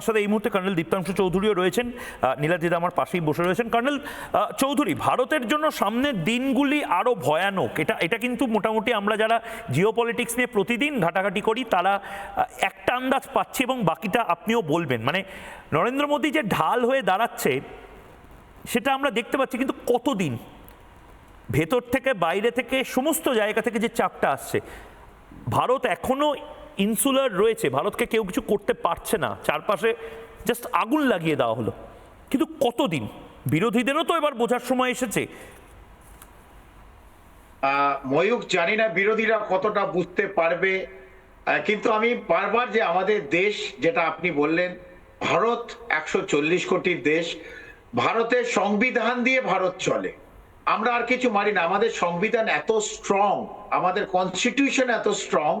সাথে এই মুহূর্তে কর্নেল দীপ্তাংশু চৌধুরীও রয়েছেন। আহ, নীলাদ্রিদা আমার পাশেই বসে রয়েছেন। কর্নেল চৌধুরী ভারতের জন্য সামনের দিনগুলি আরও ভয়ানক। এটা এটা কিন্তু মোটামুটি আমরা যারা জিও পলিটিক্স নিয়ে প্রতিদিন ঘাটাঘাটি করি তারা একটা আন্দাজ পাচ্ছি এবং বাকিটা আপনিও বলবেন। মানে নরেন্দ্র মোদী যে ঢাল হয়ে দাঁড়াচ্ছে সেটা আমরা দেখতে পাচ্ছি কিন্তু কতদিন? ভেতর থেকে বাইরে থেকে সমস্ত জায়গা থেকে যে চাপটা আসছে ভারত এখনও ইনসুলার রয়েছে, ভারতকে কেউ কিছু করতে পারছে না। চারপাশে জাস্ট আগুন লাগিয়ে দেওয়া হলো। কিন্তু কতদিন? বিরোধীদেরও তো এবার বোঝার সময় এসেছে। ময়ূক জানি না বিরোধীরা কতটা বুঝতে পারবে। কিন্তু আমি বারবার যে আমাদের দেশ, যেটা আপনি বললেন, ভারত একশো চল্লিশ কোটির দেশ, ভারতের সংবিধান দিয়ে ভারত চলে। আমরা আর কিছু মানি না। আমাদের সংবিধান এত স্ট্রং আমাদের কনস্টিটিউশন এত স্ট্রং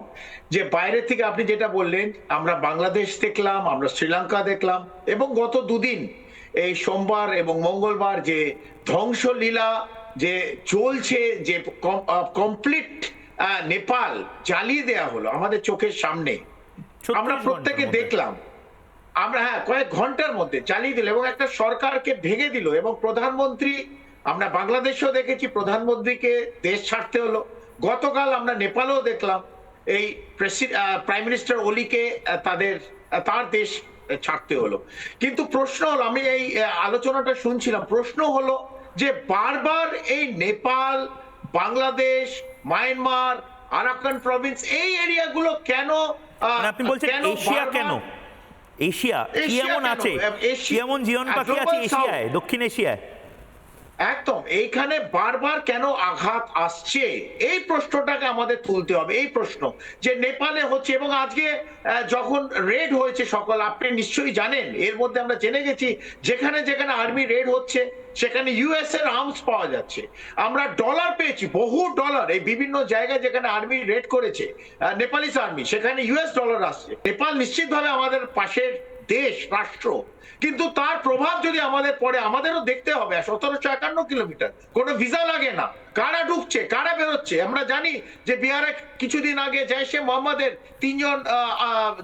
যে বাইরে থেকে আপনি যেটা বললেন আমরা বাংলাদেশ দেখলাম আমরা শ্রীলঙ্কা দেখলাম এবং গত দুদিন এই সোমবার এবং মঙ্গলবার যে ধ্বংসলীলা যে চলছে যে কমপ্লিট নেপাল জ্বালিয়ে দেয়া হলো আমাদের চোখের সামনে। আমরা প্রত্যেকে দেখলাম। আমরা হ্যাঁ কয়েক ঘণ্টার মধ্যে চালিয়ে দিল এবং একটা সরকারকে ভেঙে দিল এবং প্রধানমন্ত্রী আমরা বাংলাদেশেও দেখেছি প্রধানমন্ত্রীকে দেশ ছাড়তে হলো। গতকাল আমরা নেপালেও দেখলাম এই প্রাইম মিনিস্টার ওলিকে তাদের তার দেশ ছাড়তে হলো। কিন্তু প্রশ্ন হলো আমি এই আলোচনাটা শুনছিলাম প্রশ্ন হলো যে বারবার এই Nepal Bangladesh Myanmar Arakan province এই এরিয়াগুলো কেন মানে আপনি বলছেন কেন এশিয়া কেন? এশিয়া কি এমন আছে? এমন জীবন পাখি আছে এশিয়ায় দক্ষিণ এশিয়ায়? একদম, এইখানে বারবার কেন আঘাত আসছে? এই প্রশ্নটাকে আমাদের তুলতে হবে, এই প্রশ্ন যে নেপালে হচ্ছে এবং আজকে যখন রেড হয়েছে সকল, আপনি নিশ্চয়ই জানেন, এর মধ্যে আমরা জেনে গেছি, যেখানে যেখানে আর্মি রেড হচ্ছে, সেখানে ইউএস এর আর্মস পাওয়া যাচ্ছে। আমরা ডলার পেয়েছি, বহু ডলার এই বিভিন্ন জায়গায় যেখানে আর্মি রেড করেছে নেপালিস আর্মি সেখানে ইউএস ডলার আসছে। নেপাল নিশ্চিতভাবে আমাদের পাশের দেশ, রাষ্ট্র। কিন্তু তার প্রভাব যদি আমাদের পড়ে, আমাদেরও দেখতে হবে। সতেরোশো একান্ন কিলোমিটার, কোনো ভিসা লাগে না। কারা ঢুকছে, কারা বেরোচ্ছে? আমরা জানি যে বিহারে কিছুদিন আগে জৈশে মোহাম্মদের তিনজন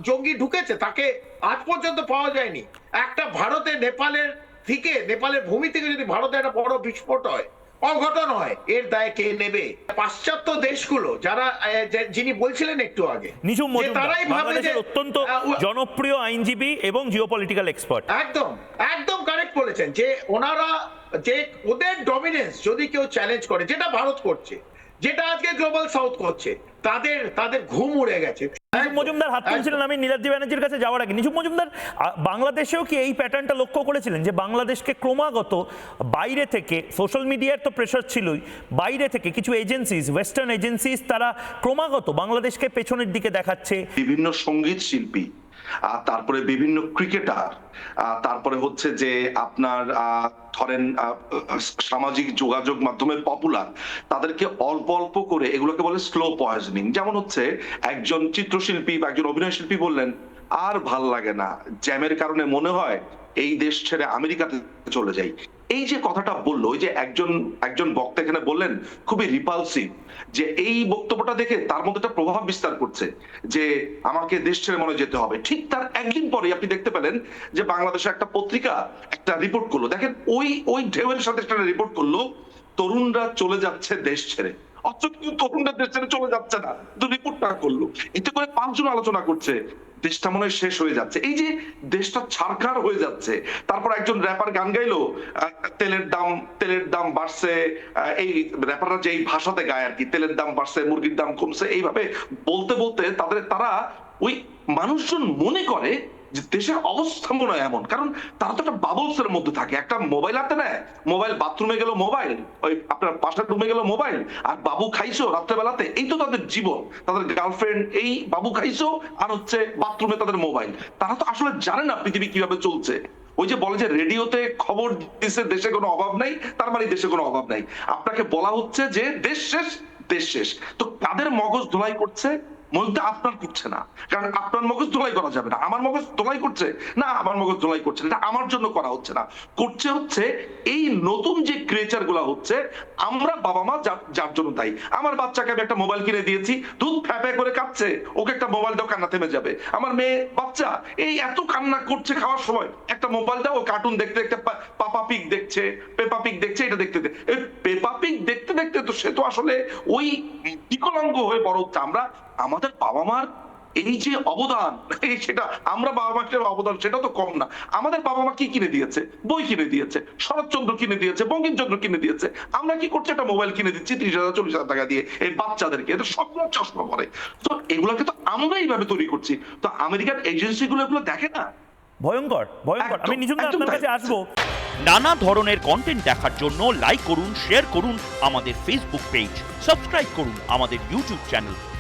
জঙ্গি ঢুকেছে। তাকে আজ পর্যন্ত পাওয়া যায়নি। একটা ভারতে, নেপালের থেকে, নেপালের ভূমি থেকে যদি ভারতে একটা বড় বিস্ফোট হয় অঘটন হয়। এর দায় কে নেবে? পাশ্চাত্য দেশগুলো যারা যিনি বলছিলেন একটু আগে মজুমদার তারাই ভাবে যে অত্যন্ত জনপ্রিয় আইনজীবী এবং জিও পলিটিক্যাল এক্সপার্ট একদম একদম কারেক্ট বলেছেন যে ওনারা যে ওদের ডমিনেন্স যদি কেউ চ্যালেঞ্জ করে যেটা ভারত করছে যেটা আজকে গ্লোবাল সাউথ করছে তাদের তাদের ঘুম উড়ে গেছে। মজুমদার হাত তুলছিলেন আমি নীলাদ্রি ব্যানার্জির কাছে যাওয়ার আগে। নিঝুম মজুমদার বাংলাদেশেও কি এই প্যাটার্নটা লক্ষ্য করেছিলেন যে বাংলাদেশকে ক্রমাগত বাইরে থেকে সোশ্যাল মিডিয়ার তো প্রেশার ছিলই বাইরে থেকে কিছু এজেন্সিস ওয়েস্টার্ন এজেন্সিস তারা ক্রমাগত বাংলাদেশকে পেছনের দিকে দেখাচ্ছে। বিভিন্ন সংগীত শিল্পী আর তারপরে বিভিন্ন ক্রিকেটার তারপরে হচ্ছে যে আপনার ধরেন সামাজিক যোগাযোগ মাধ্যমে পপুলার তাদেরকে অল্প অল্প করে এগুলোকে বলে স্লো পয়জনিং যেমন হচ্ছে একজন চিত্রশিল্পী বা একজন অভিনয় শিল্পী বললেন, আর ভালো লাগে না। জ্যামের কারণে মনে হয় এই দেশ ছেড়ে আমেরিকাতে চলে যাই। এই যে কথাটা বলল, ওই যে একজন একজন বক্তা এখানে বললেন, খুবই রিপালসিভ যে এই বক্তব্যটা দেখে তার মধ্যে একটা প্রভাব বিস্তার করছে, যে আমাকে দেশ ছেড়ে মনে যেতে হবে। ঠিক তার একদিন পরে আপনি দেখতে পেলেন যে বাংলাদেশের একটা পত্রিকা একটা রিপোর্ট করল। দেখেন ওই ওই ঢেউয়ের সাথে একটা রিপোর্ট করল, তরুণরা চলে যাচ্ছে দেশ ছেড়ে। অথচ কিন্তু তরুণরা দেশ ছেড়ে চলে যাচ্ছে না। কিন্তু রিপোর্টটা করল। এতে করে পাঁচজন আলোচনা করছে। দেশটা মনে শেষ হয়ে যাচ্ছে। এই যে দেশটা ছারখার হয়ে যাচ্ছে, তারপর একজন র্যাপার গান গাইলো তেলের দাম তেলের দাম বাড়ছে এই র্যাপাররা যে এই ভাষাতে গায় আর কি, তেলের দাম বাড়ছে, মুরগির দাম কমছে, এইভাবে বলতে বলতে তাদের, তারা ওই মানুষজন মনে করে যে দেশের অবস্থা মনে হয় এমন। কারণ তারা তো একটা বাবলস এর মধ্যে থাকে। একটা মোবাইল হাতে নেয় মোবাইল বাথরুমে গেল মোবাইল ওই আপনার পাশের রুমে গেল মোবাইল আর বাবু খাইছো রাত্রেবেলাতে, এই তো তাদের জীবন। তাদের গার্লফ্রেন্ড এই, বাবু খাইছো, আর হচ্ছে বাথরুমে তাদের মোবাইল তারা তো আসলে জানে না পৃথিবী কীভাবে চলছে। ওই যে বলে যে রেডিওতে খবর দিচ্ছে দেশে কোনো অভাব নাই, তার মানে দেশে কোনো অভাব নাই। আপনাকে বলা হচ্ছে যে দেশ শেষ দেশ শেষ। তো কাদের মগজ ধোলাই করছে? মজদুরটা আপনার করছে না। কারণ আপনার মগজ ধোলাই করা যাবে না। আমার মগজ ধোলাই করছে? না, আমার মগজ ধোলাই করছে না। এটা আমার জন্য করা হচ্ছে না। করছে হচ্ছে এই নতুন যে ক্রিয়েচারগুলা হচ্ছে, আমরা বাবা মা যার- জন্য দায়ী। আমার বাচ্চাকে আমি একটা মোবাইল কিনে দিয়েছি, দুধ ফ্যাপে করে কাঁদছে ওকে একটা মোবাইল দাও, কান্না থেমে যাবে। আমার মেয়ে, বাচ্চা, এই এত কান্না করছে খাওয়ার সময়, একটা মোবাইল দাও কার্টুন দেখতে দেখতে পাপা পিক দেখছে পেপা পিক দেখছে, এটা দেখতে পেপা পিক দেখতে দেখতে তো সে তো আসলে ওই বিকলাঙ্গ হয়ে বড় হচ্ছে। আমরা আমাদের বাবা মার এই যে অবদান সেটা আমরা বাবা মাকে অবদান সেটা তো কম না। আমাদের বাবা মা কি কিনে দিয়েছে? বই কিনে দিয়েছে শরৎচন্দ্র কিনে দিয়েছে বঙ্কিমচন্দ্র কিনে দিয়েছে। আমরা কি করছি একটা মোবাইল কিনে দিচ্ছি ত্রিশ হাজার চল্লিশ হাজার টাকা দিয়ে এই বাচ্চাদেরকে? এটা সবগুলো চশমা পরে। তো এগুলোকে তো আমরা এইভাবে তৈরি করছি। তো আমেরিকান এজেন্সি গুলো এগুলো দেখে না? ভয়ঙ্কর ভয়ঙ্কর। আমি নিজুম একদম আপনার কাছে আসব। নানা ধরনের কন্টেন্ট দেখার জন্য লাইক করুন শেয়ার করুন আমাদের ফেসবুক পেজ সাবস্ক্রাইব করুন আমাদের ইউটিউব চ্যানেল